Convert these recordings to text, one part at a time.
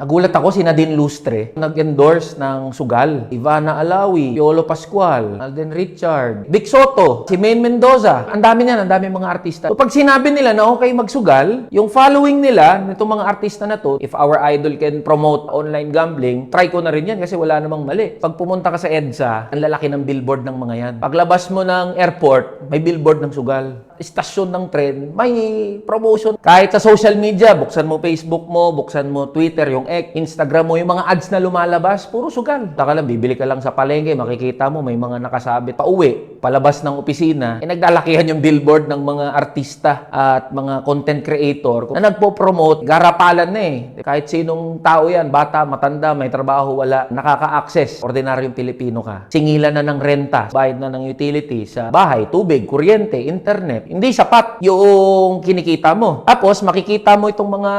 Nagulat ako si Nadine Lustre, nag-endorse ng Sugal, Ivana Alawi, Piolo Pascual, Alden Richard, Vic Soto, si Maine Mendoza. Ang dami niyan, ang dami mga artista. So pag sinabi nila na okay magsugal, yung following nila nitong mga artista na to, if our idol can promote online gambling, try ko na rin yan kasi wala namang mali. Pag pumunta ka sa EDSA, ang lalaki ng billboard ng mga yan. Paglabas mo ng airport, may billboard ng sugal. Istasyon ng tren, may promotion. Kahit sa social media, buksan mo Facebook mo, buksan mo Twitter, yung X, Instagram mo, yung mga ads na lumalabas, puro sugal. Taka lang, bibili ka lang sa palengke, makikita mo may mga nakasabit pa uwi, palabas ng opisina, eh nagdalakihan yung billboard ng mga artista at mga content creator na nagpo-promote, garapalan na eh. Kahit sinong tao yan, bata, matanda, may trabaho, wala, nakaka-access. Ordinaryong Pilipino ka. Singilan na ng renta, bayad na ng utilities sa bahay, tubig, kuryente, internet. Hindi sapat yung kinikita mo. Tapos, makikita mo itong mga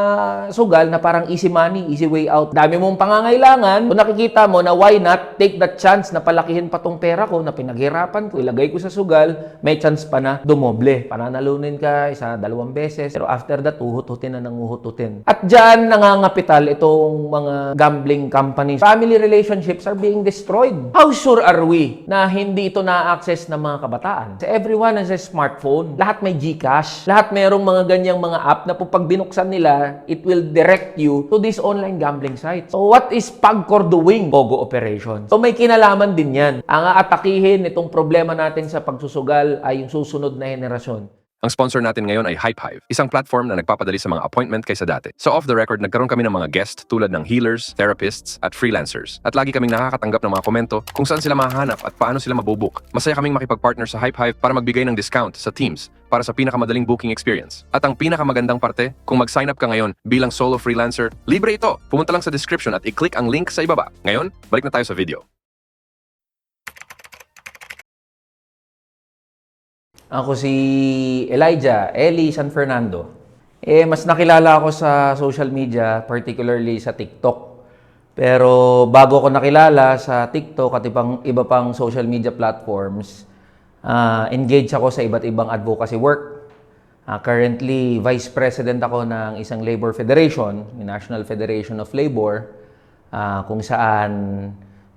sugal na parang easy money, easy way out. Dami mong pangangailangan. Kung nakikita mo na why not take that chance na palakihin pa tong pera ko na pinaghirapan ko, ilagay ko sa sugal, may chance pa na dumoble. Pananalunin ka isa, dalawang beses. Pero after that, uhut-hutin na ng uhut-hutin. At dyan nangangapital itong mga gambling companies. Family relationships are being destroyed. How sure are we na hindi ito na-access ng mga kabataan? So everyone has a smartphone. Lahat may GCash. Lahat merong mga ganyang mga app na po pag binuksan nila, it will direct you to this online gambling site. So what is Pagcor doing? Pogo operation. So may kinalaman din yan. Ang aatakihin itong problema natin sa pagsusugal ay yung susunod na henerasyon. Ang sponsor natin ngayon ay HypeHive, isang platform na nagpapadali sa mga appointment kaysa dati. So off the record, nagkaroon kami ng mga guest tulad ng healers, therapists, at freelancers. At lagi kaming nakakatanggap ng mga komento kung saan sila mahanap at paano sila mabubook. Masaya kaming makipag-partner sa HypeHive para magbigay ng discount sa teams para sa pinakamadaling booking experience. At ang pinakamagandang parte, kung mag-sign up ka ngayon bilang solo freelancer, libre ito. Pumunta lang sa description at i-click ang link sa ibaba. Ngayon, balik na tayo sa video. Ako si Elijah Eli San Fernando. Eh, mas nakilala ako sa social media, particularly sa TikTok. Pero bago ko nakilala sa TikTok at ibang, iba pang social media platforms, ah, engage ako sa iba't ibang advocacy work. Ah, currently, Vice President ako ng isang labor federation, National Federation of Labor, ah, kung saan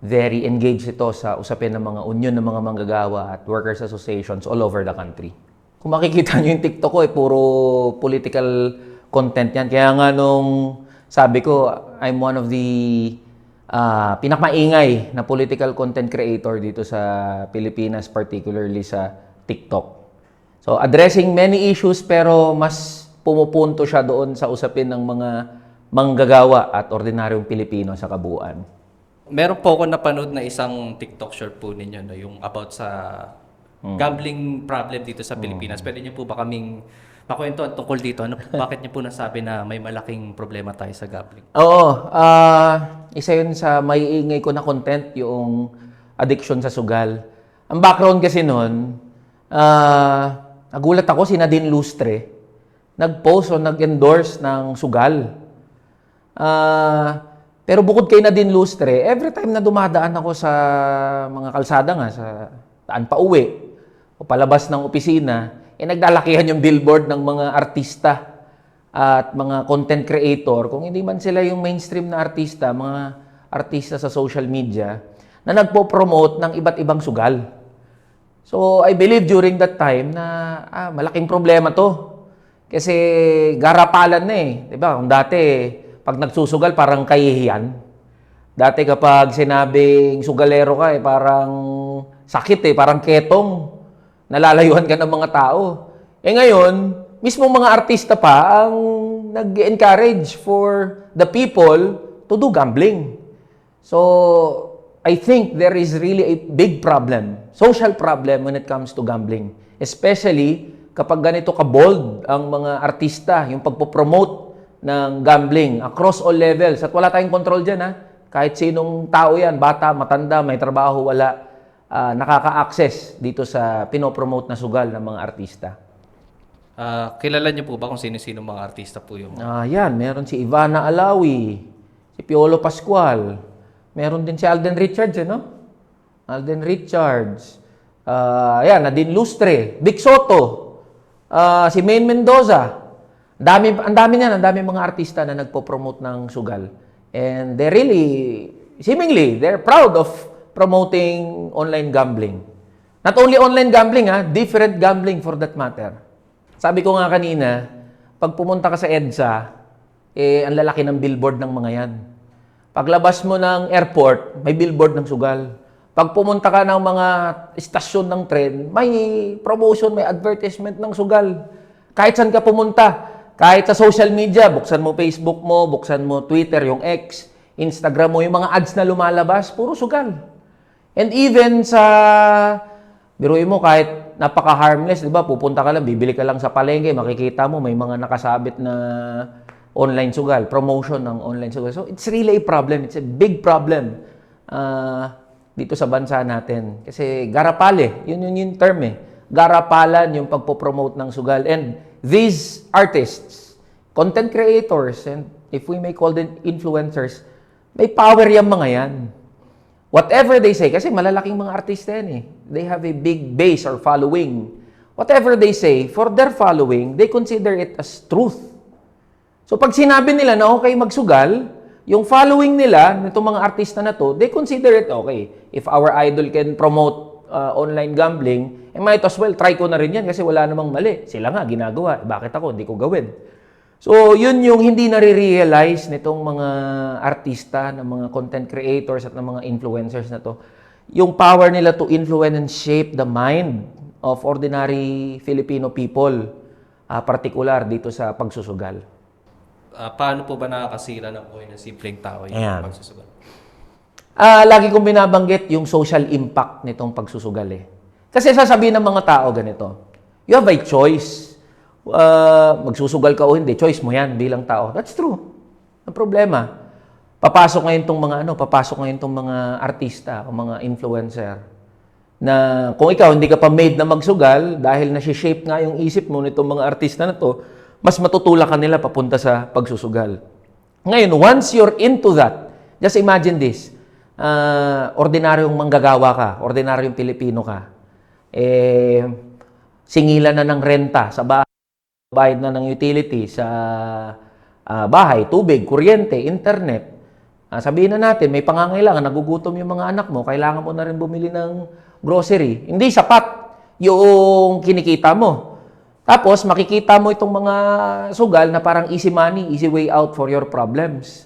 very engaged ito sa usapin ng mga union ng mga manggagawa at workers associations all over the country. Kung makikita nyo yung TikTok ko, eh, puro political content yan. Kaya nga nung sabi ko, I'm one of the ah, pinakmaingay na political content creator dito sa Pilipinas, particularly sa TikTok. So, addressing many issues pero mas pumupunto siya doon sa usapin ng mga manggagawa at ordinaryong Pilipino sa kabuuan. Meron po ako napanood na isang TikTok short po ninyo no, yung about sa gambling problem dito sa Pilipinas. Pwede niyo po ba kaming makwento tungkol dito? Ano, bakit niyo po nasabi na may malaking problema tayo sa gambling? Oo, ah, isa yun sa may ingay ko na content, yung addiction sa sugal. Ang background kasi noon, ah, nagulat ako si Nadine Lustre, nag-post o nag-endorse ng sugal. Ah, pero bukod kay Nadine Lustre, every time na dumadaan ako sa mga kalsada nga, sa daan pa uwi, o palabas ng opisina, eh nagdalakihan yung billboard ng mga artista at mga content creator, kung hindi man sila yung mainstream na artista, mga artista sa social media, na nagpo-promote ng iba't ibang sugal. So, I believe during that time na ah, malaking problema to. Kasi garapalan na eh. Di ba? Kung dati, pag nagsusugal, parang kahihiyan. Dati kapag sinabing sugalero ka, eh, parang sakit eh, parang ketong. Nalalayuan ka ng mga tao. Eh ngayon, mismo mga artista pa ang nag-encourage for the people to do gambling. So, I think there is really a big problem, social problem when it comes to gambling. Especially kapag ganito ka-bold ang mga artista, yung pagpo-promote ng gambling across all levels. At wala tayong control dyan, ha? Kahit sinong tao yan, bata, matanda, may trabaho, wala, ah, nakaka-access dito sa pinopromote na sugal ng mga artista. Ah, kilala niyo po ba kung sino-sino mga artista po yung Ah, yan, meron si Ivana Alawi, si Piolo Pascual, meron din si Alden Richards, eh, no? Alden Richards. Ah, yan, Nadine Lustre, Vic Soto, ah, si Maine Mendoza. Dami, ang dami niyan, ang dami mga artista na nagpo-promote ng sugal. And they really, seemingly, they're proud of promoting online gambling. Not only online gambling, ha, different gambling for that matter. Sabi ko nga kanina, pag pumunta ka sa EDSA, eh, ang lalaki ng billboard ng mga yan. Paglabas mo ng airport, may billboard ng sugal. Pag pumunta ka ng mga istasyon ng tren, may promotion, may advertisement ng sugal. Kahit saan ka pumunta, kahit sa social media, buksan mo Facebook mo, buksan mo Twitter, yung X, Instagram mo, yung mga ads na lumalabas, puro sugal. And even sa, biruin mo kahit napaka-harmless, di ba? Pupunta ka lang, bibili ka lang sa palengke, makikita mo may mga nakasabit na online sugal, promotion ng online sugal. So it's really a problem. It's a big problem ah, dito sa bansa natin. Kasi garapale, yun yun yung term eh. Garapalan yung pagpopromote ng sugal. And these artists, content creators, and if we may call them influencers, may power yung mga yan. Whatever they say, kasi malalaking mga artista yan eh. They have a big base or following. Whatever they say, for their following, they consider it as truth. So pag sinabi nila na okay magsugal, yung following nila, nitong mga artista na to, they consider it okay. If our idol can promote uh, online gambling, eh might as well try ko na rin yan kasi wala namang mali. Sila nga ginagawa, eh, bakit ako hindi ko gawin? So, yun yung hindi nare-realize nitong mga artista, ng mga content creators at ng mga influencers na to. Yung power nila to influence and shape the mind of ordinary Filipino people, ah, particular dito sa pagsusugal. Ah, paano po ba nakakasira ng buhay ng simpleng tao yung Ayan. pagsusugal? Ah, lagi kong binabanggit yung social impact nitong pagsusugal eh. Kasi sasabihin ng mga tao ganito, you have a choice. Ah, magsusugal ka o hindi, choice mo yan bilang tao. That's true. Ang problema, papasok ngayon tong mga ano, papasok ngayon tong mga artista o mga influencer na kung ikaw hindi ka pa made na magsugal dahil na-shape nga yung isip mo nitong mga artista na to, mas matutulak ka nila papunta sa pagsusugal. Ngayon, once you're into that, just imagine this, ah, ordinaryong manggagawa ka, ordinaryong Pilipino ka, eh, singilan na ng renta sa bahay, bayad na ng utility sa ah, bahay, tubig, kuryente, internet. Ah, sabihin na natin, may pangangailangan, nagugutom yung mga anak mo, kailangan mo na rin bumili ng grocery. Hindi sapat yung kinikita mo. Tapos, makikita mo itong mga sugal na parang easy money, easy way out for your problems.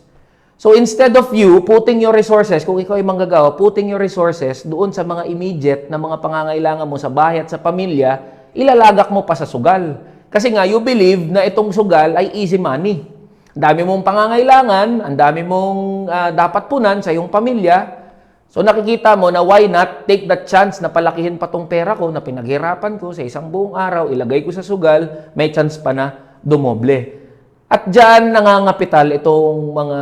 So, instead of you putting your resources, kung ikaw ay manggagawa, putting your resources doon sa mga immediate na mga pangangailangan mo sa bahay at sa pamilya, ilalagak mo pa sa sugal. Kasi nga, you believe na itong sugal ay easy money. Ang dami mong pangangailangan, ang dami mong ah, dapat punan sa iyong pamilya. So nakikita mo na why not take the chance na palakihin pa tong pera ko na pinaghirapan ko sa isang buong araw, ilagay ko sa sugal, may chance pa na dumoble. At dyan nangangapital itong mga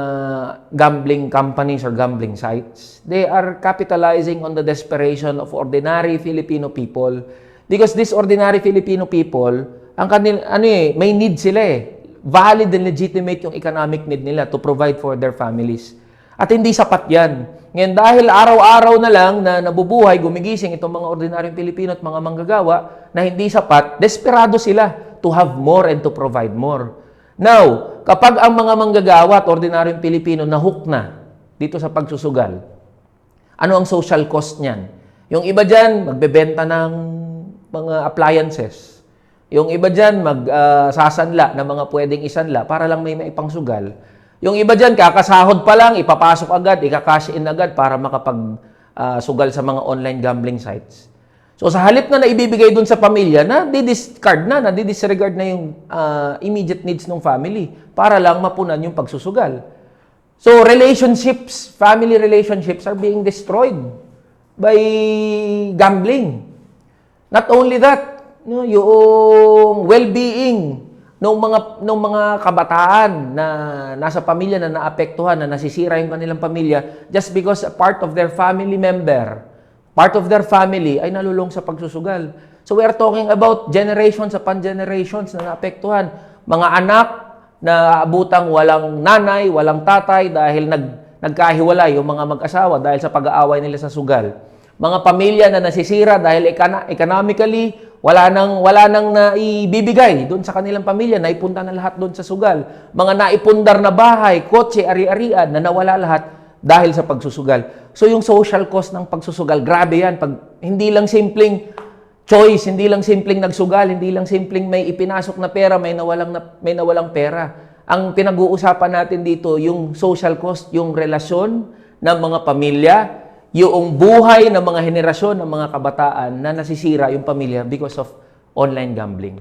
gambling companies or gambling sites. They are capitalizing on the desperation of ordinary Filipino people because these ordinary Filipino people, ang kanil, ano eh, may need sila eh. Valid and legitimate yung economic need nila to provide for their families. At hindi sapat yan. Ngayon, dahil araw-araw na lang na nabubuhay, gumigising itong mga ordinaryong Pilipino at mga manggagawa na hindi sapat, desperado sila to have more and to provide more. Now, kapag ang mga manggagawa at ordinaryong Pilipino nahook na dito sa pagsusugal, ano ang social cost niyan? Yung iba dyan, magbebenta ng mga appliances. Yung iba dyan, magsasanla ng mga pwedeng isanla para lang may maipangsugal. Yung iba dyan, kakasahod pa lang, ipapasok agad, ikakash in agad para makapag-sugal sa mga online gambling sites. So sa halip na naibibigay dun sa pamilya, na di-discard na, na di-disregard na yung ah, immediate needs ng family para lang mapunan yung pagsusugal. So relationships, family relationships are being destroyed by gambling. Not only that, no, yung well-being ng mga ng mga kabataan na nasa pamilya na naapektuhan na nasisira yung kanilang pamilya just because a part of their family member, part of their family ay nalulong sa pagsusugal. So we are talking about generations upon generations na naapektuhan. Mga anak na abutang walang nanay, walang tatay dahil nag nagkahiwalay yung mga mag-asawa dahil sa pag-aaway nila sa sugal. Mga pamilya na nasisira dahil ekana- economically Wala nang wala nang naibibigay doon sa kanilang pamilya, naipunta na lahat doon sa sugal. Mga naipundar na bahay, kotse, ari-arian na nawala lahat dahil sa pagsusugal. So yung social cost ng pagsusugal, grabe yan. Pag hindi lang simpleng choice, hindi lang simpleng nagsugal, hindi lang simpleng may ipinasok na pera, may nawalang na, may nawalang pera. Ang pinag-uusapan natin dito yung social cost, yung relasyon ng mga pamilya, yung buhay ng mga henerasyon ng mga kabataan na nasisira yung pamilya because of online gambling.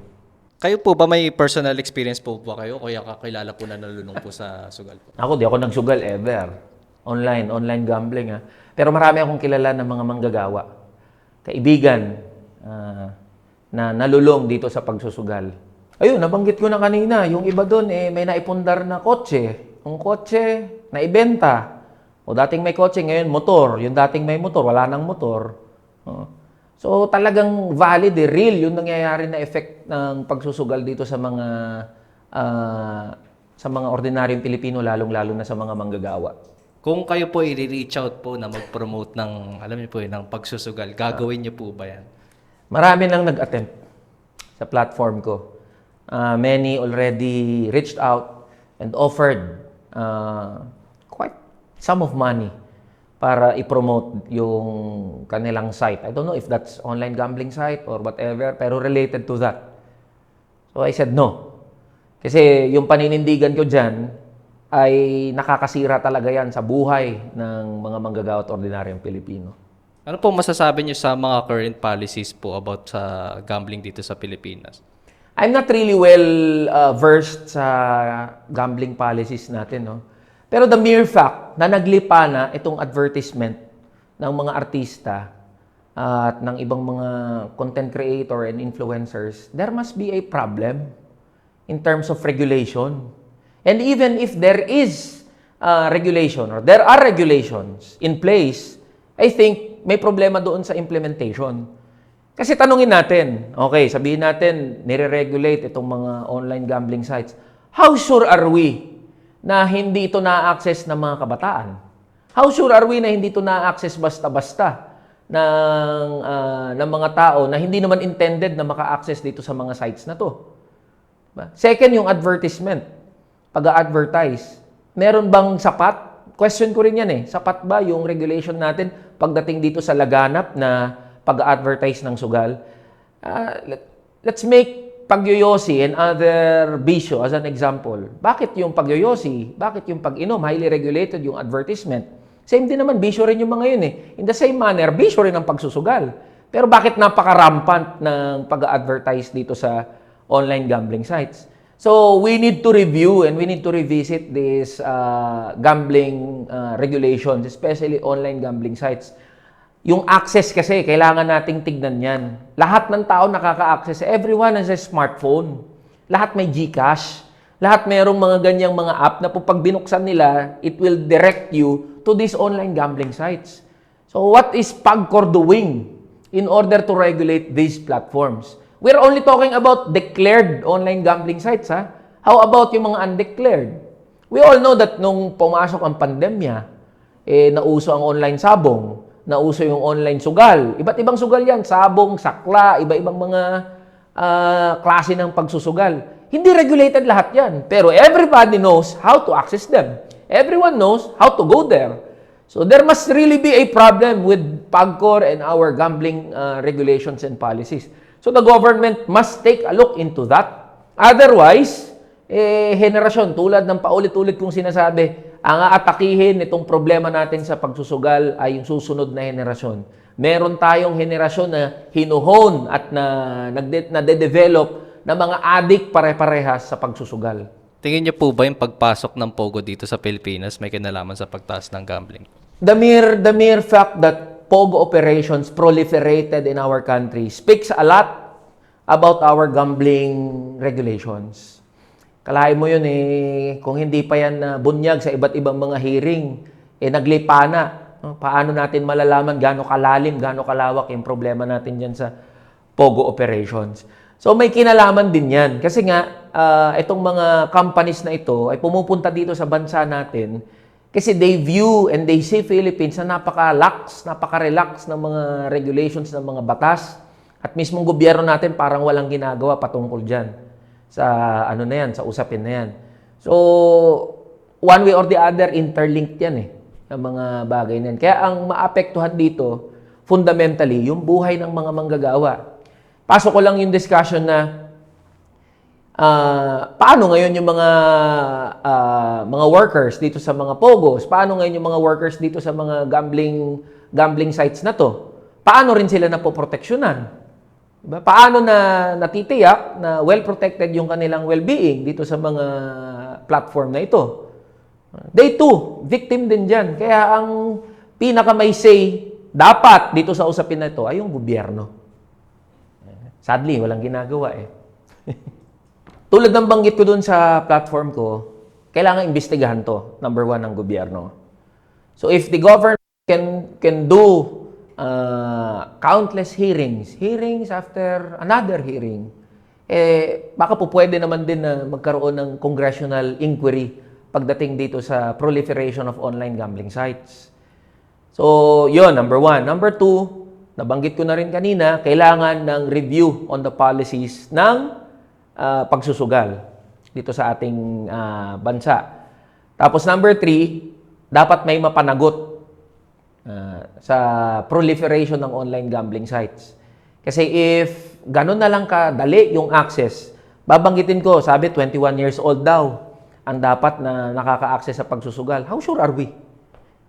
Kayo po ba may personal experience po ba kayo? Kaya kakilala po na nalulung po sa sugal po? Ako, di ako nagsugal ever. Online, online gambling ha. Pero marami akong kilala ng mga manggagawa. Kaibigan ah, na nalulong dito sa pagsusugal. Ayun, nabanggit ko na kanina, yung iba doon eh, may naipundar na kotse. Yung kotse, naibenta. O dating may kotse, ngayon motor. Yung dating may motor, wala nang motor. Oh. So talagang valid, eh, real yung nangyayari na effect ng pagsusugal dito sa mga ah, sa mga ordinaryong Pilipino, lalong-lalo na sa mga manggagawa. Kung kayo po i-reach out po na mag-promote ng, alam niyo po yun, ng pagsusugal, gagawin niyo po ba yan? Marami nang nag-attempt sa platform ko. Uh, many already reached out and offered uh, quite some of money para i-promote yung kanilang site. I don't know if that's online gambling site or whatever, pero related to that. So I said no. Kasi yung paninindigan ko dyan ay nakakasira talaga yan sa buhay ng mga manggagawa at ordinaryong Pilipino. Ano po masasabi niyo sa mga current policies po about sa gambling dito sa Pilipinas? I'm not really well uh, versed sa gambling policies natin, no? Pero the mere fact na naglipa na itong advertisement ng mga artista uh, at ng ibang mga content creator and influencers, there must be a problem in terms of regulation. And even if there is uh, regulation or there are regulations in place, I think may problema doon sa implementation. Kasi tanungin natin, okay, sabihin natin, nire-regulate itong mga online gambling sites. How sure are we na hindi ito na-access ng mga kabataan? How sure are we na hindi ito na-access basta-basta ng, ah, ng mga tao na hindi naman intended na maka-access dito sa mga sites na to? Ba? Second, yung advertisement. Pag-advertise. Meron bang sapat? Question ko rin yan eh. Sapat ba yung regulation natin pagdating dito sa laganap na pag-advertise ng sugal? Ah, let- let's make pagyoyosi and other bisyo as an example. Bakit yung pagyoyosi? Bakit yung pag-inom? Highly regulated yung advertisement. Same din naman, bisyo rin yung mga yun eh. In the same manner, bisyo rin ang pagsusugal. Pero bakit napaka-rampant ng pag-advertise dito sa online gambling sites? So, we need to review and we need to revisit these uh, gambling uh, regulations, especially online gambling sites. Yung access kasi, kailangan nating tignan yan. Lahat ng tao nakaka-access. Everyone has a smartphone. Lahat may GCash. Lahat merong mga ganyang mga app na po pag binuksan nila, it will direct you to these online gambling sites. So what is PAGCOR doing in order to regulate these platforms? We're only talking about declared online gambling sites. Ha? How about yung mga undeclared? We all know that nung pumasok ang pandemya, eh, nauso ang online sabong, nauso yung online sugal. Iba't ibang sugal yan, sabong, sakla, iba-ibang mga ah, klase ng pagsusugal. Hindi regulated lahat yan. Pero everybody knows how to access them. Everyone knows how to go there. So there must really be a problem with PAGCOR and our gambling ah, regulations and policies. So the government must take a look into that. Otherwise, eh, henerasyon, tulad ng paulit-ulit kong sinasabi, ang aatakihin itong problema natin sa pagsusugal ay yung susunod na henerasyon. Meron tayong henerasyon na hinuhon at na, nade-develop na mga adik pare-parehas sa pagsusugal. Tingin niyo po ba yung pagpasok ng Pogo dito sa Pilipinas may kinalaman sa pagtaas ng gambling? The mere, the mere fact that POGO operations proliferated in our country speaks a lot about our gambling regulations. Kalahin mo yun eh, kung hindi pa yan na bunyag sa iba't ibang mga hearing, eh naglipa na. No? Paano natin malalaman gaano kalalim, gaano kalawak yung problema natin dyan sa POGO operations. So may kinalaman din yan. Kasi nga, ah, itong mga companies na ito ay pumupunta dito sa bansa natin kasi they view and they see Philippines na napaka-lax, napaka-relax ng mga regulations ng mga batas At mismong gobyerno natin parang walang ginagawa patungkol dyan sa ano na yan, sa usapin na yan. So, one way or the other, interlinked yan eh, ang mga bagay na yan. Kaya ang maapektuhan dito, fundamentally, yung buhay ng mga manggagawa. Pasok ko lang yung discussion na Ah, paano ngayon yung mga ah, mga workers dito sa mga pogos? Paano ngayon yung mga workers dito sa mga gambling gambling sites na to? Paano rin sila napoproteksyonan? Diba? Paano na natitiyak na well protected yung kanilang well-being dito sa mga platform na ito? They too, victim din dyan. Kaya ang pinaka may say dapat dito sa usapin na ito ay yung gobyerno. Sadly, walang ginagawa eh. Tulad ng banggit ko dun sa platform ko, kailangan imbestigahan to, number one, ng gobyerno. So if the government can, can do uh, countless hearings, hearings after another hearing, eh, baka po pwede naman din na magkaroon ng congressional inquiry pagdating dito sa proliferation of online gambling sites. So, yon number one. Number two, nabanggit ko na rin kanina, kailangan ng review on the policies ng ah, pagsusugal dito sa ating ah, bansa. Tapos number three, dapat may mapanagot ah, sa proliferation ng online gambling sites. Kasi if ganun na lang kadali yung access, babanggitin ko, sabi 21 years old daw ang dapat na nakaka-access sa pagsusugal. How sure are we?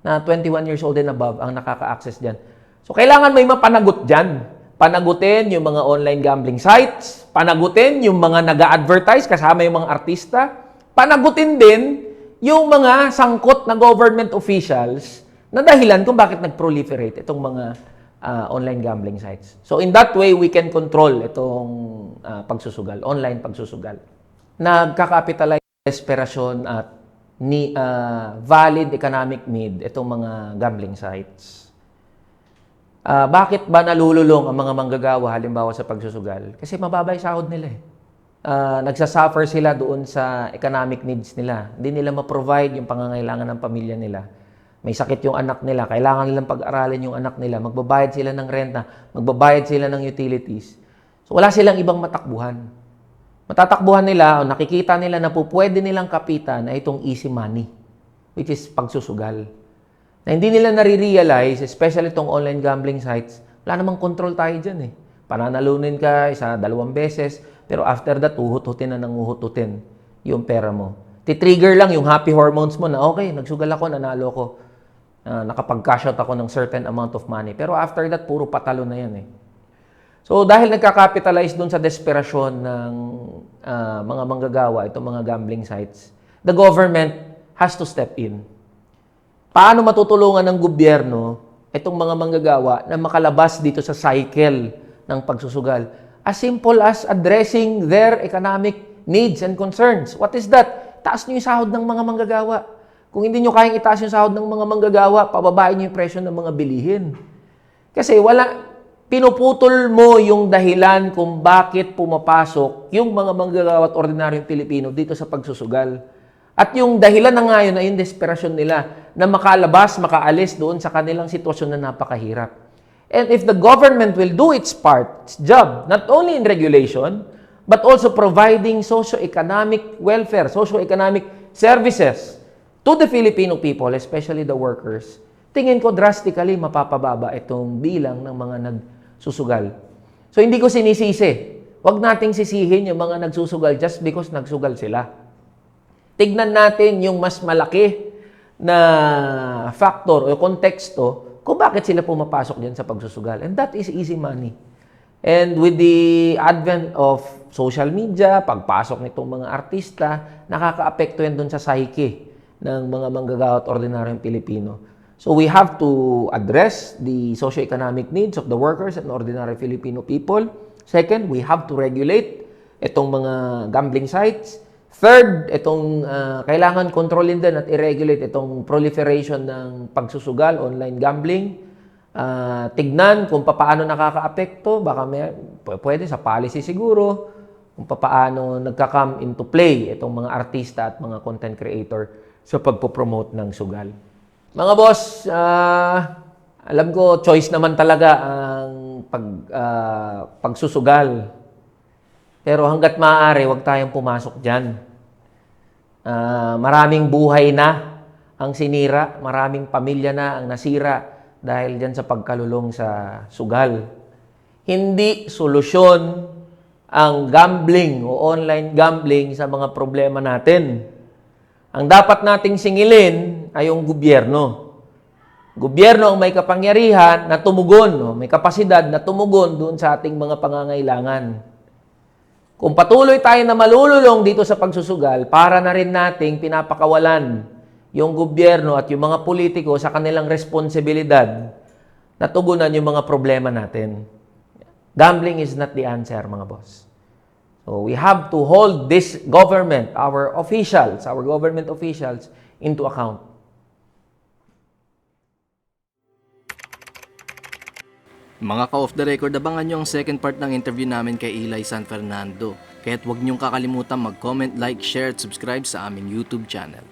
na 21 years old and above ang nakaka-access dyan. So, kailangan may mapanagot dyan. Panagutin yung mga online gambling sites, panagutin yung mga nag advertise kasama yung mga artista, panagutin din yung mga sangkot na government officials na dahilan kung bakit nag-proliferate itong mga ah, online gambling sites. So, in that way, we can control itong ah, pagsusugal, online pagsusugal. Nagkakapitalize desperasyon at ni ah, valid economic need itong mga gambling sites. Ah, bakit ba nalululong ang mga manggagawa halimbawa sa pagsusugal? Kasi mababa yung sahod nila eh. Ah, nagsasuffer sila doon sa economic needs nila. Hindi nila ma-provide yung pangangailangan ng pamilya nila. May sakit yung anak nila, kailangan nilang pag-aralin yung anak nila, magbabayad sila ng renta, magbabayad sila ng utilities. So wala silang ibang matakbuhan. Matatakbuhan nila o nakikita nila na po pwede nilang kapitan na itong easy money, which is pagsusugal. Na hindi nila nare-realize, especially itong online gambling sites, wala namang control tayo dyan eh. Pananalunin ka isa, dalawang beses, pero after that, uhut-hutin na nang uhut-hutin yung pera mo. Titrigger lang yung happy hormones mo na, okay, nagsugal ako, nanalo ko. Ah, nakapag-cash out ako ng certain amount of money. Pero after that, puro patalo na yan eh. So dahil nagka-capitalize doon sa desperasyon ng ah, mga manggagawa, itong mga gambling sites, the government has to step in. Paano matutulungan ng gobyerno itong mga manggagawa na makalabas dito sa cycle ng pagsusugal? As simple as addressing their economic needs and concerns. What is that? Taas niyo yung sahod ng mga manggagawa. Kung hindi niyo kayang itaas yung sahod ng mga manggagawa, pababain niyo yung presyo ng mga bilihin. Kasi wala, pinuputol mo yung dahilan kung bakit pumapasok yung mga manggagawa at ordinaryong Pilipino dito sa pagsusugal. At yung dahilan na ngayon ay yung desperasyon nila na makalabas, makaalis doon sa kanilang sitwasyon na napakahirap. And if the government will do its part, its job, not only in regulation, but also providing socio-economic welfare, socio-economic services to the Filipino people, especially the workers, tingin ko drastically mapapababa itong bilang ng mga nagsusugal. So hindi ko sinisisi. Huwag nating sisihin yung mga nagsusugal just because nagsugal sila. Tignan natin yung mas malaki na factor o konteksto kung bakit sila pumapasok dyan sa pagsusugal. And that is easy money. And with the advent of social media, pagpasok nitong mga artista, nakakaapekto yan dun sa psyche ng mga manggagawa ordinaryong Pilipino. So we have to address the socio-economic needs of the workers and ordinary Filipino people. Second, we have to regulate itong mga gambling sites. Third, itong ah, kailangan kontrolin din at i-regulate itong proliferation ng pagsusugal, online gambling. Ah, tignan kung paano nakakaapekto, baka may, pwede sa policy siguro, kung paano nagka-come into play itong mga artista at mga content creator sa pagpopromote ng sugal. Mga boss, ah, alam ko choice naman talaga ang pag, ah, pagsusugal. Pero hanggat maaari, huwag tayong pumasok dyan. Ah, maraming buhay na ang sinira, maraming pamilya na ang nasira dahil dyan sa pagkalulong sa sugal. Hindi solusyon ang gambling o online gambling sa mga problema natin. Ang dapat nating singilin ay yung gobyerno. Gobyerno ang may kapangyarihan na tumugon, no? may kapasidad na tumugon doon sa ating mga pangangailangan. Kung patuloy tayo na malululong dito sa pagsusugal, para na rin nating pinapakawalan yung gobyerno at yung mga politiko sa kanilang responsibilidad na tugunan yung mga problema natin. Gambling is not the answer, mga boss. So we have to hold this government, our officials, our government officials, into account. Mga ka-off the record, abangan nyo ang second part ng interview namin kay Eli San Fernando. Kaya't huwag niyong kakalimutan mag-comment, like, share at subscribe sa aming YouTube channel.